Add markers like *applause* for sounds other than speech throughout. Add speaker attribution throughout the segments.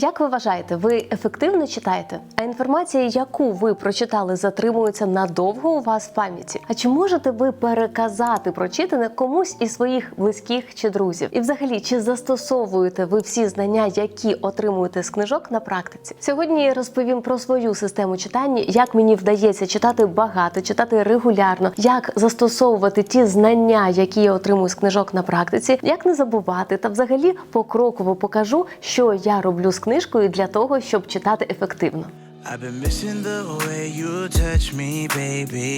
Speaker 1: Як ви вважаєте, ви ефективно читаєте? А інформація, яку ви прочитали, затримується надовго у вас в пам'яті? А чи можете ви переказати прочитане комусь із своїх близьких чи друзів? І взагалі, чи застосовуєте ви всі знання, які отримуєте з книжок на практиці? Сьогодні я розповім про свою систему читання, як мені вдається читати багато, читати регулярно, як застосовувати ті знання, які я отримую з книжок на практиці, як не забувати, та взагалі покроково покажу, що я роблю з книжкою для того, щоб читати ефективно.
Speaker 2: I've been missing the way you touch me, baby.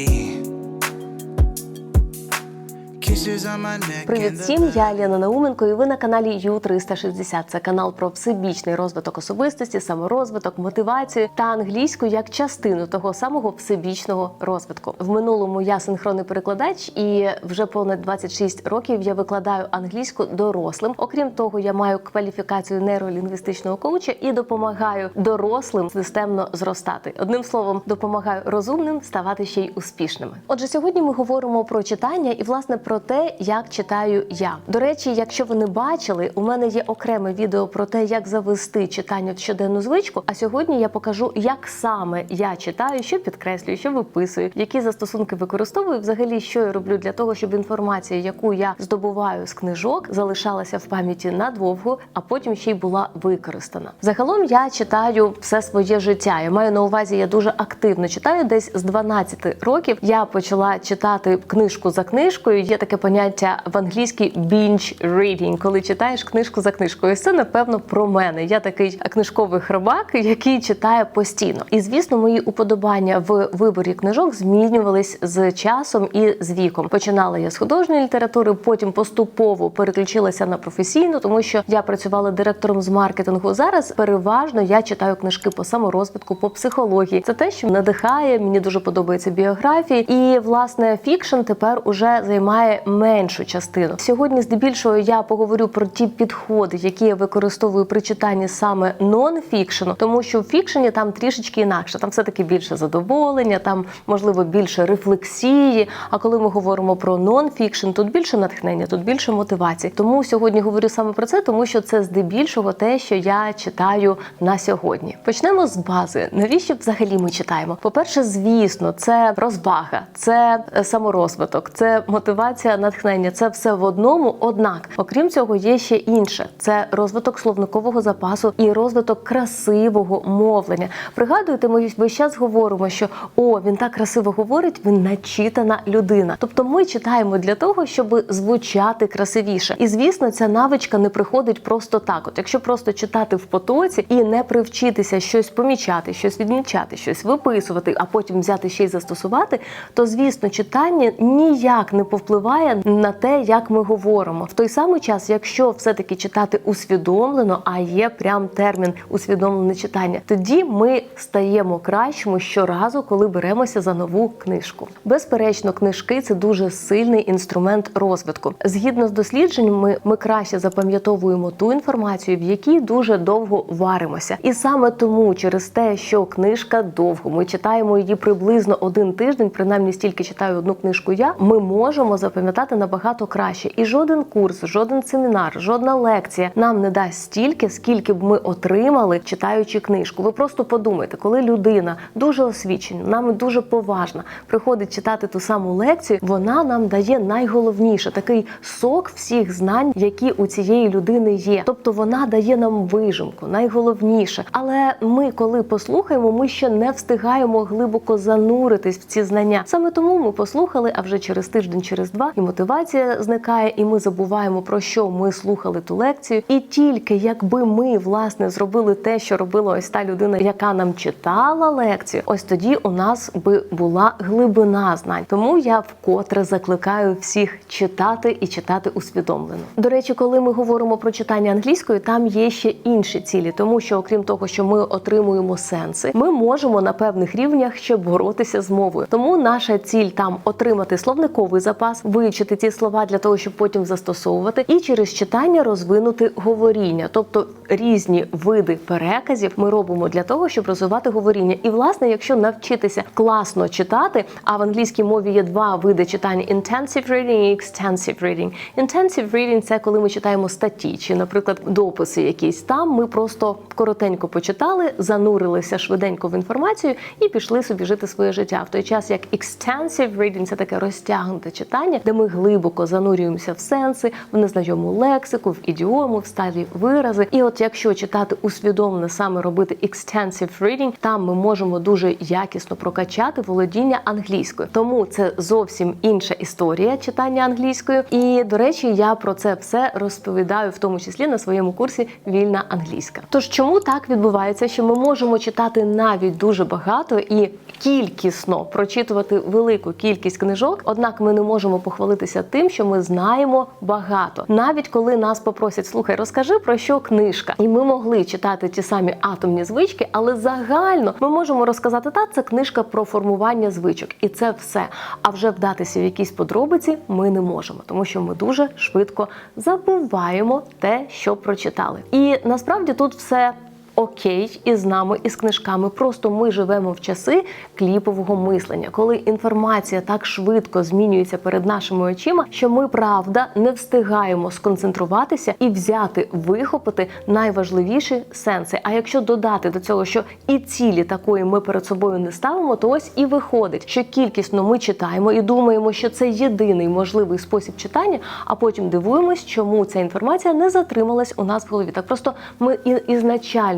Speaker 1: Привіт всім, я Лена Науменко, і ви на каналі Ю360. Це канал про всебічний розвиток особистості, саморозвиток, мотивацію та англійську як частину того самого всебічного розвитку. В минулому я синхронний перекладач, і вже понад 26 років я викладаю англійську дорослим. Окрім того, я маю кваліфікацію нейролінгвістичного коуча і допомагаю дорослим системно зростати. Одним словом, допомагаю розумним ставати ще й успішними. Отже, сьогодні ми говоримо про читання і власне про те, як читаю я. До речі, якщо ви не бачили, у мене є окреме відео про те, як завести читання в щоденну звичку. А сьогодні я покажу, як саме я читаю, що підкреслюю, що виписую, які застосунки використовую, взагалі, що я роблю для того, щоб інформація, яку я здобуваю з книжок, залишалася в пам'яті надовго, а потім ще й була використана. Загалом я читаю все своє життя. Я маю на увазі, я дуже активно читаю. Десь з 12 років я почала читати книжку за книжкою. Є таке поняття в англійській binge reading, коли читаєш книжку за книжкою. Це напевно про мене. Я такий книжковий хробак, *laughs* який читає постійно. І звісно, мої уподобання в виборі книжок змінювались з часом і з віком. Починала я з художньої літератури, потім поступово переключилася на професійну, тому що я працювала директором з маркетингу. Зараз переважно я читаю книжки по саморозвитку, по психології. Це те, що надихає. Мені дуже подобаються біографії, і власне фікшн тепер уже займає меншу частину. Сьогодні, здебільшого, я поговорю про ті підходи, які я використовую при читанні саме нон-фікшену, тому що в фікшені там трішечки інакше. Там все таки більше задоволення, там можливо більше рефлексії. А коли ми говоримо про нон-фікшн, тут більше натхнення, тут більше мотивації. Тому сьогодні говорю саме про це, тому що це здебільшого те, що я читаю на сьогодні. Почнемо з бази. Навіщо взагалі ми читаємо? По-перше, звісно, це розвага, це е, саморозвиток, це мотивація, натхнення. Це все в одному. Однак, окрім цього, є ще інше: це розвиток словникового запасу і розвиток красивого мовлення. Пригадуєте, ми весь час говоримо, що о, він так красиво говорить, він начитана людина. Тобто, ми читаємо для того, щоб звучати красивіше. І звісно, ця навичка не приходить просто так. От якщо просто читати в потоці і не привчитися щось помічати, щось відмічати, щось виписувати, а потім взяти ще й застосувати, то звісно, читання ніяк не повпливає на те, як ми говоримо. В той самий час, якщо все-таки читати усвідомлено, а є прям термін усвідомлене читання, тоді ми стаємо кращими щоразу, коли беремося за нову книжку. Безперечно, книжки це дуже сильний інструмент розвитку. Згідно з дослідженнями, ми краще запам'ятовуємо ту інформацію, в якій дуже довго варимося. І саме тому, через те, що книжка довго, ми читаємо її приблизно один тиждень, принаймні стільки читаю одну книжку. Я ми можемо запам'ятати набагато краще. І жоден курс, жоден семінар, жодна лекція нам не дасть стільки, скільки б ми отримали, читаючи книжку. Ви просто подумайте, коли людина дуже освічена, нами дуже поважна, приходить читати ту саму лекцію, вона нам дає найголовніше такий сок всіх знань, які у цієї людини є. Тобто вона дає нам вижимку, найголовніше. Але ми, коли послухаємо, ми ще не встигаємо глибоко зануритись в ці знання. Саме тому ми послухали, а вже через тиждень, через два, і мотивація зникає, і ми забуваємо про що ми слухали ту лекцію. І тільки якби ми власне зробили те, що робила ось та людина, яка нам читала лекцію, ось тоді у нас би була глибина знань. Тому я вкотре закликаю всіх читати і читати усвідомлено. До речі, коли ми говоримо про читання англійською, там є ще інші цілі, тому що окрім того, що ми отримуємо сенси, ми можемо на певних рівнях ще боротися з мовою. Тому наша ціль там отримати словниковий запас, вивчити ті слова для того, щоб потім застосовувати, і через читання розвинути говоріння, тобто різні види переказів ми робимо для того, щоб розвивати говоріння. І власне, якщо навчитися класно читати, а в англійській мові є два види читання: intensive reading і extensive reading. Intensive reading – це коли ми читаємо статті, чи, наприклад, дописи якісь. Там ми просто коротенько почитали, занурилися швиденько в інформацію і пішли собі жити своє життя. В той час як extensive reading – це таке розтягнуте читання, де ми глибоко занурюємося в сенси, в незнайому лексику, в ідіому, в сталі вирази. І от якщо читати усвідомлено саме робити extensive reading, там ми можемо дуже якісно прокачати володіння англійською. Тому це зовсім інша історія читання англійською. І до речі, я про це все розповідаю, в тому числі на своєму курсі Вільна англійська. Тож чому так відбувається, що ми можемо читати навіть дуже багато і кількісно прочитувати велику кількість книжок, однак ми не можемо похвалитися тим, що ми знаємо багато. Навіть коли нас попросять, слухай, розкажи про що книжка, і ми могли читати ті самі атомні звички, але загально ми можемо розказати, та це книжка про формування звичок, і це все. А вже вдатися в якісь подробиці ми не можемо, тому що ми дуже швидко забуваємо те, що прочитали. І насправді тут все окей із нами, і з книжками. Просто ми живемо в часи кліпового мислення, коли інформація так швидко змінюється перед нашими очима, що ми правда не встигаємо сконцентруватися і взяти, вихопити найважливіші сенси. А якщо додати до цього, що і цілі такої ми перед собою не ставимо, то ось і виходить, що кількісно ми читаємо і думаємо, що це єдиний можливий спосіб читання, а потім дивуємось, чому ця інформація не затрималась у нас в голові. Так просто ми і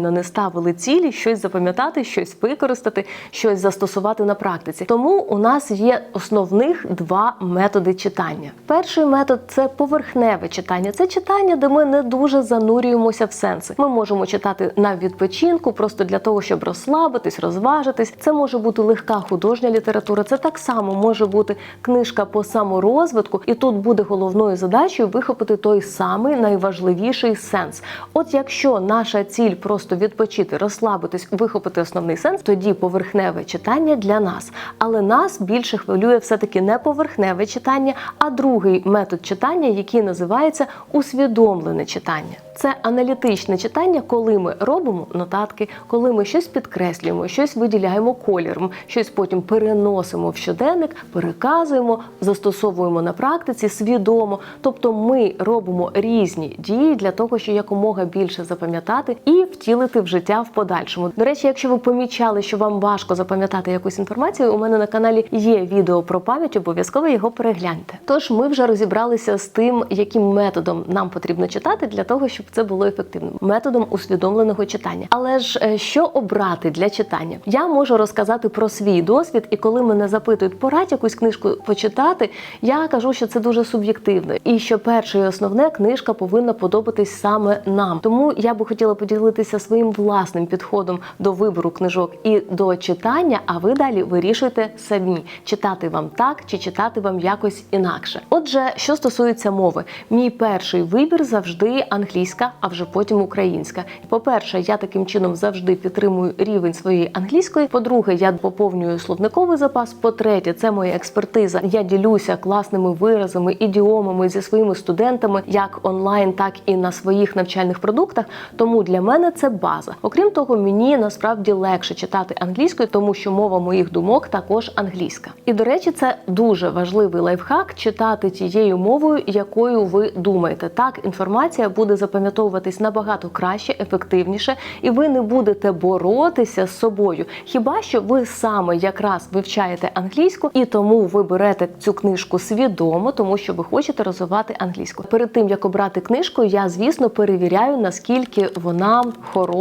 Speaker 1: ізначально не ставили цілі щось запам'ятати, щось використати, щось застосувати на практиці. Тому у нас є основних два методи читання. Перший метод це поверхневе читання. Це читання, де ми не дуже занурюємося в сенси. Ми можемо читати на відпочинку, просто для того, щоб розслабитись, розважитись. Це може бути легка художня література. Це так само може бути книжка по саморозвитку, і тут буде головною задачею вихопити той самий найважливіший сенс. От якщо наша ціль просто відпочити, розслабитись, вихопити основний сенс, тоді поверхневе читання для нас. Але нас більше хвилює все-таки не поверхневе читання, а другий метод читання, який називається усвідомлене читання. Це аналітичне читання, коли ми робимо нотатки, коли ми щось підкреслюємо, щось виділяємо кольором, щось потім переносимо в щоденник, переказуємо, застосовуємо на практиці свідомо. Тобто ми робимо різні дії для того, щоб якомога більше запам'ятати і втілити в життя в подальшому. До речі, якщо ви помічали, що вам важко запам'ятати якусь інформацію, у мене на каналі є відео про пам'ять, обов'язково його перегляньте. Тож ми вже розібралися з тим, яким методом нам потрібно читати для того, щоб це було ефективним методом усвідомленого читання. Але ж е, що обрати для читання? Я можу розказати про свій досвід, і коли мене запитують, порадь якусь книжку почитати, я кажу, що це дуже суб'єктивно, і що перше і основне книжка повинна подобатись саме нам. Тому я би хотіла поділитися своїм власним підходом до вибору книжок і до читання. А ви далі вирішуйте самі, читати вам так чи читати вам якось інакше. Отже, що стосується мови, мій перший вибір завжди англійська, а вже потім українська. По-перше, я таким чином завжди підтримую рівень своєї англійської. По-друге, я поповнюю словниковий запас. По-третє, це моя експертиза. Я ділюся класними виразами, ідіомами зі своїми студентами, як онлайн, так і на своїх навчальних продуктах. Тому для мене це база. Окрім того, мені насправді легше читати англійською, тому що мова моїх думок також англійська. І до речі, це дуже важливий лайфхак читати тією мовою, якою ви думаєте. Так інформація буде запам'ятовуватись набагато краще, ефективніше, і ви не будете боротися з собою. Хіба що ви саме якраз вивчаєте англійську, і тому ви берете цю книжку свідомо, тому що ви хочете розвивати англійську. Перед тим як обрати книжку, я звісно перевіряю наскільки вона хороша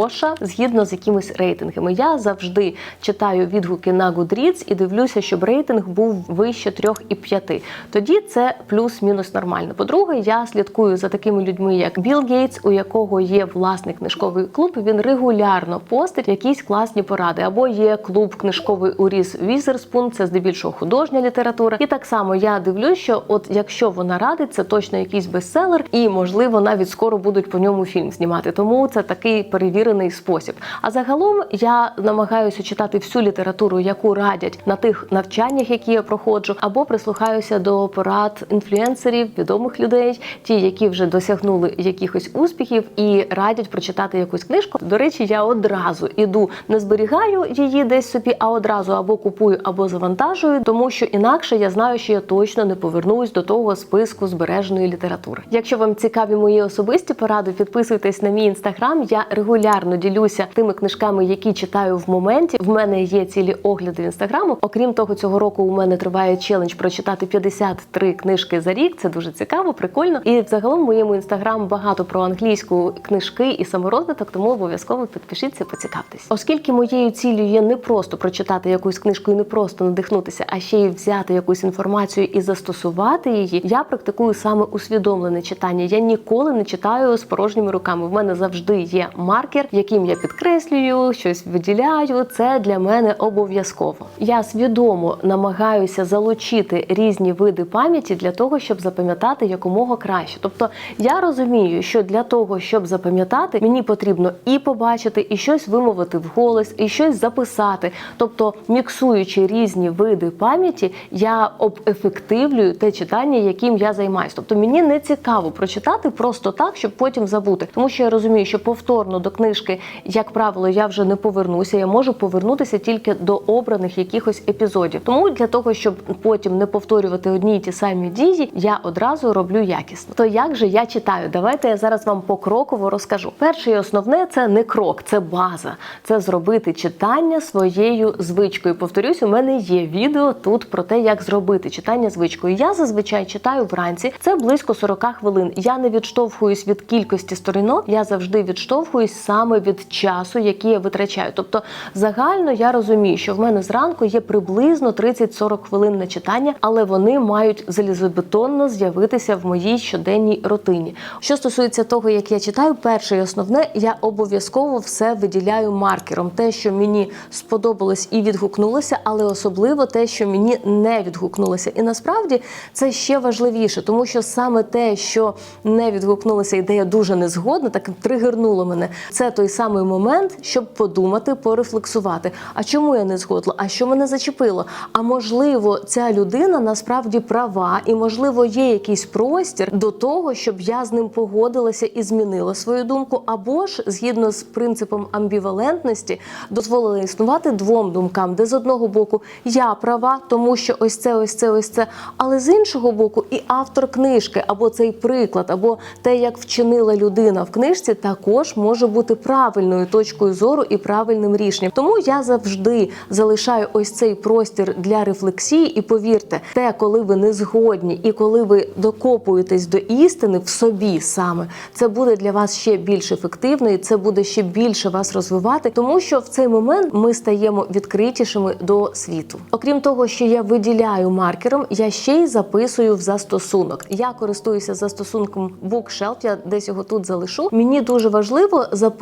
Speaker 1: згідно з якимись рейтингами. Я завжди читаю відгуки на Goodreads і дивлюся, щоб рейтинг був вище 3,5. Тоді це плюс-мінус нормально. По-друге, я слідкую за такими людьми, як Білл Гейтс, у якого є власний книжковий клуб. Він регулярно постить якісь класні поради. Або є клуб книжковий уріс Візерспун, це здебільшого художня література. І так само я дивлюсь, що от якщо вона радить, це точно якийсь бестселер, і можливо навіть скоро будуть по ньому фільм знімати. Тому це такий перевір перевірений спосіб. А загалом я намагаюся читати всю літературу, яку радять на тих навчаннях, які я проходжу, або прислухаюся до порад інфлюенсерів, відомих людей, ті, які вже досягнули якихось успіхів і радять прочитати якусь книжку. До речі, я одразу іду, не зберігаю її десь собі, а одразу або купую, або завантажую, тому що інакше я знаю, що я точно не повернусь до того списку збереженої літератури. Якщо вам цікаві мої особисті поради, підписуйтесь на мій інстаграм. Я регулярно ділюся тими книжками, які читаю в моменті. В мене є цілі огляди інстаграму. Окрім того, цього року у мене триває челендж прочитати 53 книжки за рік. Це дуже цікаво, прикольно. І взагалом в моєму інстаграм багато про англійську книжки і саморозвиток, тому обов'язково підпишіться, поцікавтесь. Оскільки моєю ціллю є не просто прочитати якусь книжку і не просто надихнутися, а ще й взяти якусь інформацію і застосувати її. Я практикую саме усвідомлене читання. Я ніколи не читаю з порожніми руками. В мене завжди є маркер, яким я підкреслюю, щось виділяю. Це для мене обов'язково. Я свідомо намагаюся залучити різні види пам'яті для того, щоб запам'ятати якомога краще. Тобто я розумію, що для того, щоб запам'ятати, мені потрібно і побачити, і щось вимовити вголос, і щось записати. Тобто, міксуючи різні види пам'яті, я обефективлюю те читання, яким я займаюся. Тобто мені не цікаво прочитати просто так, щоб потім забути, тому що я розумію, що повторно до книжки, як правило, я вже не повернуся. Я можу повернутися тільки до обраних якихось епізодів. Тому для того, щоб потім не повторювати одні й ті самі дії, я одразу роблю якісно. То як же я читаю? Давайте я зараз вам покроково розкажу. Перше і основне це не крок, це база. Це зробити читання своєю звичкою. Повторюсь, у мене є відео тут про те, як зробити читання звичкою. Я зазвичай читаю вранці. Це близько 40 хвилин. Я не відштовхуюсь від кількості сторінок. Я завжди відштовхуюсь саме від часу, який я витрачаю. Тобто, загально я розумію, що в мене зранку є приблизно 30-40 хвилин на читання, але вони мають залізобетонно з'явитися в моїй щоденній рутині. Що стосується того, як я читаю, перше і основне, я обов'язково все виділяю маркером. Те, що мені сподобалось і відгукнулося, але особливо те, що мені не відгукнулося. І насправді це ще важливіше, тому що саме те, що не відгукнулося, і де я дуже не згодна, так тригернуло мене. Це той самий момент, щоб подумати, порефлексувати. А чому я не згодла? А що мене зачепило? А можливо, ця людина насправді права, і можливо є якийсь простір до того, щоб я з ним погодилася і змінила свою думку, або ж згідно з принципом амбівалентності дозволила існувати двом думкам, де з одного боку я права, тому що ось це, ось це, ось це. Але з іншого боку, і автор книжки, або цей приклад, або те, як вчинила людина в книжці, також може бути правильною точкою зору і правильним рішенням. Тому я завжди залишаю ось цей простір для рефлексії. І повірте, те, коли ви не згодні, і коли ви докопуєтесь до істини в собі саме, це буде для вас ще більш ефективно, і це буде ще більше вас розвивати, тому що в цей момент ми стаємо відкритішими до світу. Окрім того, що я виділяю маркером, я ще й записую в застосунок. Я користуюся застосунком Bookshelf, я десь його тут залишу. Мені дуже важливо записувати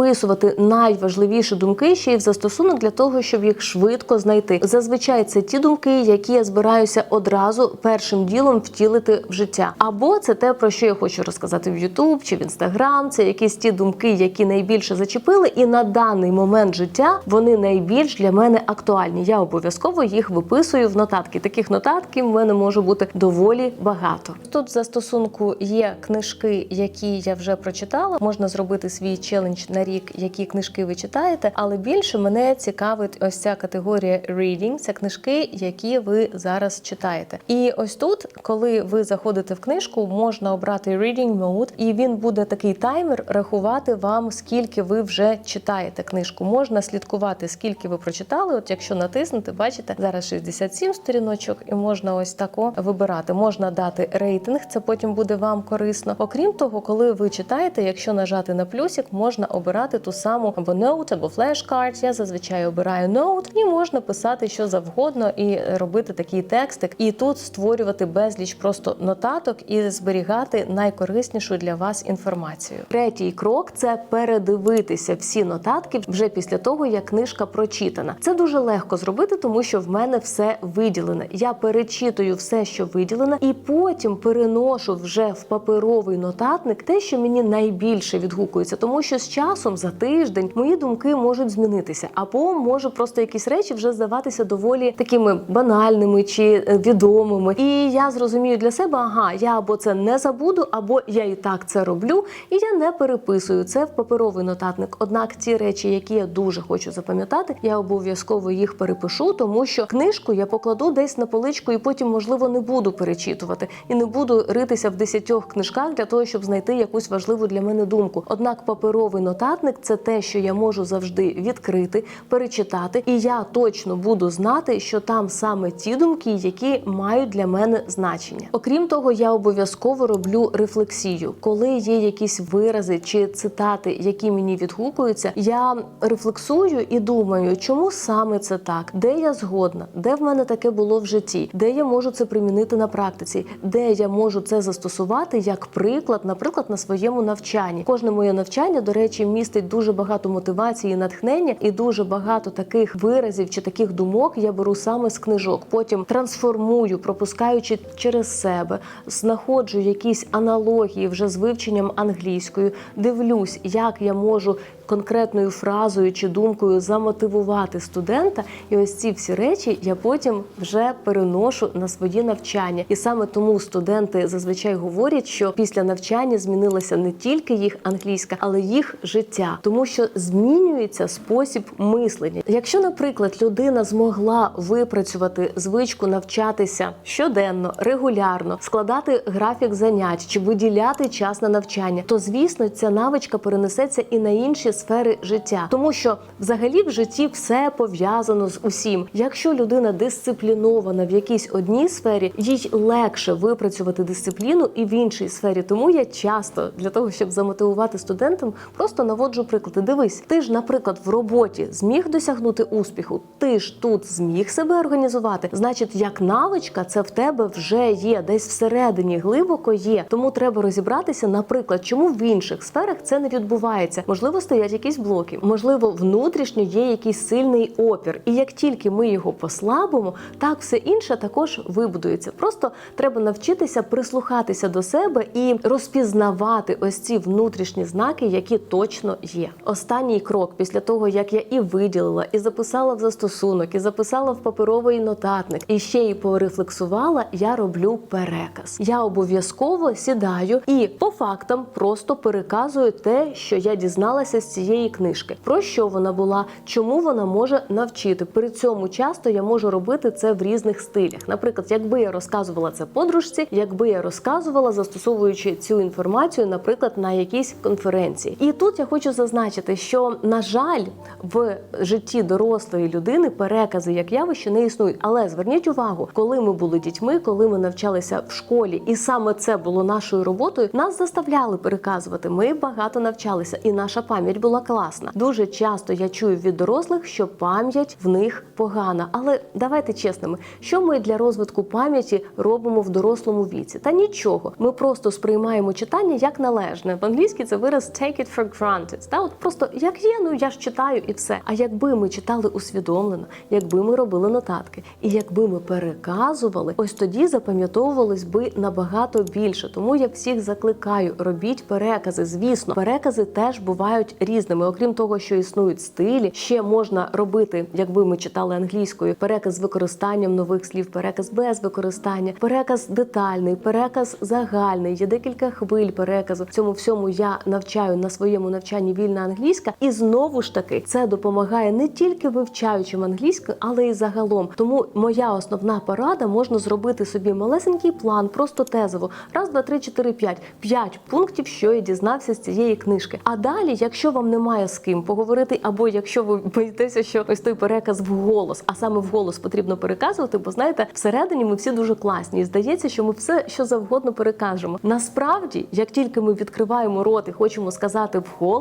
Speaker 1: найважливіші думки ще й в застосунок для того, щоб їх швидко знайти. Зазвичай це ті думки, які я збираюся одразу першим ділом втілити в життя. Або це те, про що я хочу розказати в YouTube чи в Instagram. Це якісь ті думки, які найбільше зачепили, і на даний момент життя вони найбільш для мене актуальні. Я обов'язково їх виписую в нотатки. Таких нотатків в мене може бути доволі багато. Тут в застосунку є книжки, які я вже прочитала. Можна зробити свій челендж на рік, які книжки ви читаєте, але більше мене цікавить ось ця категорія reading. Це книжки, які ви зараз читаєте. І ось тут, коли ви заходите в книжку, можна обрати reading mode, і він буде такий таймер рахувати вам, скільки ви вже читаєте книжку. Можна слідкувати, скільки ви прочитали. От якщо натиснути, бачите, зараз 67 сторіночок, і можна ось тако вибирати. Можна дати рейтинг, це потім буде вам корисно. Окрім того, коли ви читаєте, якщо нажати на плюсик, можна обирати ту саму або note, або flashcard. Я зазвичай обираю note, і можна писати що завгодно і робити такий текстик. І тут створювати безліч просто нотаток і зберігати найкориснішу для вас інформацію. Третій крок це передивитися всі нотатки вже після того, як книжка прочитана. Це дуже легко зробити, тому що в мене все виділене. Я перечитую все, що виділено, і потім переношу вже в паперовий нотатник те, що мені найбільше відгукується, тому що з часом часом, за тиждень, мої думки можуть змінитися, або може просто якісь речі вже здаватися доволі такими банальними чи е, відомими. І я зрозумію для себе, ага, я або це не забуду, або я і так це роблю, і я не переписую це в паперовий нотатник. Однак ті речі, які я дуже хочу запам'ятати, я обов'язково їх перепишу, тому що книжку я покладу десь на поличку, і потім, можливо, не буду перечитувати і не буду ритися в десятьох книжках для того, щоб знайти якусь важливу для мене думку. Однак паперовий нотатник це те, що я можу завжди відкрити, перечитати, і я точно буду знати, що там саме ті думки, які мають для мене значення. Окрім того, я обов'язково роблю рефлексію, коли є якісь вирази чи цитати, які мені відгукуються. Я рефлексую і думаю, чому саме це так, де я згодна, де в мене таке було в житті, де я можу це примінити на практиці, де я можу це застосувати як приклад, наприклад, на своєму навчанні. Кожне моє навчання, до речі, містить дуже багато мотивації, натхнення, і дуже багато таких виразів чи таких думок я беру саме з книжок. Потім трансформую, пропускаючи через себе, знаходжу якісь аналогії вже з вивченням англійською, дивлюсь, як я можу конкретною фразою чи думкою замотивувати студента. І ось ці всі речі я потім вже переношу на свої навчання. І саме тому студенти зазвичай говорять, що після навчання змінилася не тільки їх англійська, але їх життя, тому що змінюється спосіб мислення. Якщо, наприклад, людина змогла випрацювати звичку навчатися щоденно, регулярно, складати графік занять чи виділяти час на навчання, то звісно ця навичка перенесеться і на інші сфери життя, тому що взагалі в житті все пов'язано з усім. Якщо людина дисциплінована в якійсь одній сфері, їй легше випрацювати дисципліну і в іншій сфері. Тому я часто для того, щоб замотивувати студентам, просто наводжу приклади. Дивись, ти ж, наприклад, в роботі зміг досягнути успіху, ти ж тут зміг себе організувати. Значить, як навичка, це в тебе вже є, десь всередині глибоко є. Тому треба розібратися, наприклад, чому в інших сферах це не відбувається. Можливо, стоять якісь блоки, можливо, внутрішньо є якийсь сильний опір. І як тільки ми його послабимо, так все інше також вибудується. Просто треба навчитися прислухатися до себе і розпізнавати ось ці внутрішні знаки, які точно є. Останній крок після того, як я і виділила, і записала в застосунок, і записала в паперовий нотатник, і ще й порефлексувала, я роблю переказ. Я обов'язково сідаю і по фактам просто переказую те, що я дізналася з цієї книжки. Про що вона була, чому вона може навчити. При цьому часто я можу робити це в різних стилях. Наприклад, якби я розказувала це подружці, якби я розказувала, застосовуючи цю інформацію, наприклад, на якійсь конференції. І тут я хочу зазначити, що на жаль, в житті дорослої людини перекази як явище не існують. Але зверніть увагу, коли ми були дітьми, коли ми навчалися в школі, і саме це було нашою роботою, нас заставляли переказувати. Ми багато навчалися, і наша пам'ять була класна. Дуже часто я чую від дорослих, що пам'ять в них погана. Але давайте чесними, що ми для розвитку пам'яті робимо в дорослому віці? Та нічого. Ми просто сприймаємо читання як належне. В англійській це вираз take it for granted. Та от просто як є, ну я ж читаю і все. А якби ми читали усвідомлено, якби ми робили нотатки, і якби ми переказували, ось тоді запам'ятовувались би набагато більше. Тому я всіх закликаю, робіть перекази. Звісно, перекази теж бувають різними. Окрім того, що існують стилі, ще можна робити, якби ми читали англійською, переказ з використанням нових слів, переказ без використання, переказ детальний, переказ загальний. Є декілька хвиль переказу. Цьому всьому я навчаю на своєму навчанні вільна англійська, і знову ж таки це допомагає не тільки вивчаючим англійську, але й загалом. Тому моя основна порада можна зробити собі малесенький план, просто тезово. Раз, два, три, чотири, п'ять. П'ять пунктів, що я дізнався з цієї книжки. А далі, якщо вам немає з ким поговорити, або якщо ви боїтеся, що ось той переказ вголос, а саме вголос потрібно переказувати, бо знаєте, всередині ми всі дуже класні. І здається, що ми все що завгодно перекажемо. Насправді, як тільки ми відкриваємо рот і хочемо сказати вголос,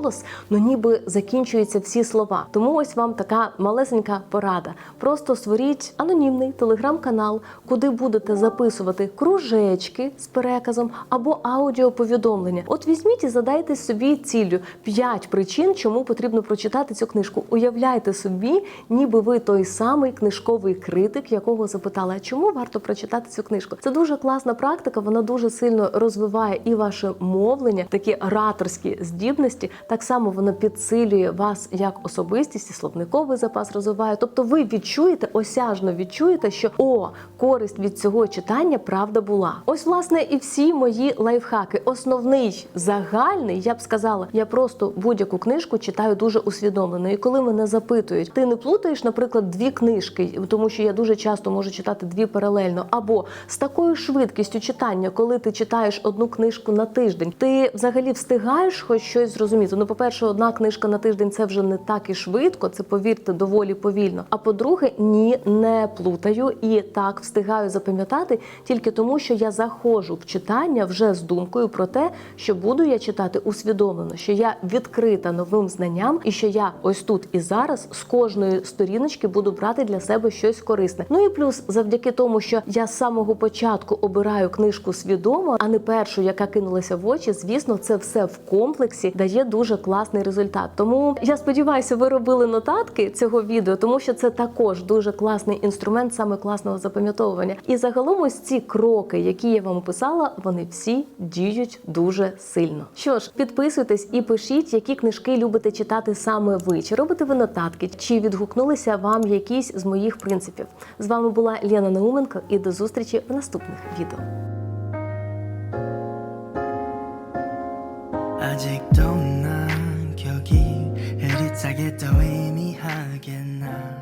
Speaker 1: ну ніби закінчуються всі слова. Тому ось вам така малесенька порада. Просто створіть анонімний телеграм-канал, куди будете записувати кружечки з переказом або аудіоповідомлення. От візьміть і задайте собі ціллю п'ять причин, чому потрібно прочитати цю книжку. Уявляйте собі, ніби ви той самий книжковий критик, якого запитала, чому варто прочитати цю книжку. Це дуже класна практика. Вона дуже сильно розвиває і ваше мовлення, такі ораторські здібності, Так само воно підсилює вас як особистість і словниковий запас розвиває. Тобто ви відчуєте, осяжно відчуєте, що о, користь від цього читання правда була. Ось, власне, і всі мої лайфхаки. Основний загальний, я б сказала, я просто будь-яку книжку читаю дуже усвідомлено. І коли мене запитують, ти не плутаєш, наприклад, дві книжки, тому що я дуже часто можу читати дві паралельно, або з такою швидкістю читання, коли ти читаєш одну книжку на тиждень, ти взагалі встигаєш хоч щось зрозуміти. Ну, по-перше, одна книжка на тиждень це вже не так і швидко, це повірте, доволі повільно. А по-друге, ні, не плутаю і так встигаю запам'ятати тільки тому, що я заходжу в читання вже з думкою про те, що буду я читати усвідомлено, що я відкрита новим знанням, і що я ось тут і зараз з кожної сторіночки буду брати для себе щось корисне. Ну і плюс, завдяки тому, що я з самого початку обираю книжку свідомо, а не першу, яка кинулася в очі. Звісно, це все в комплексі дає дуже класний результат. Тому я сподіваюся, ви робили нотатки цього відео, тому що це також дуже класний інструмент саме класного запам'ятовування. І загалом ось ці кроки, які я вам описала, вони всі діють дуже сильно. Що ж, підписуйтесь і пишіть, які книжки любите читати саме ви. Чи робите ви нотатки, чи відгукнулися вам якісь з моїх принципів? З вами була Лена Науменко і до зустрічі в наступних відео.
Speaker 2: 아직 그리 짜게 또 의미하겠나?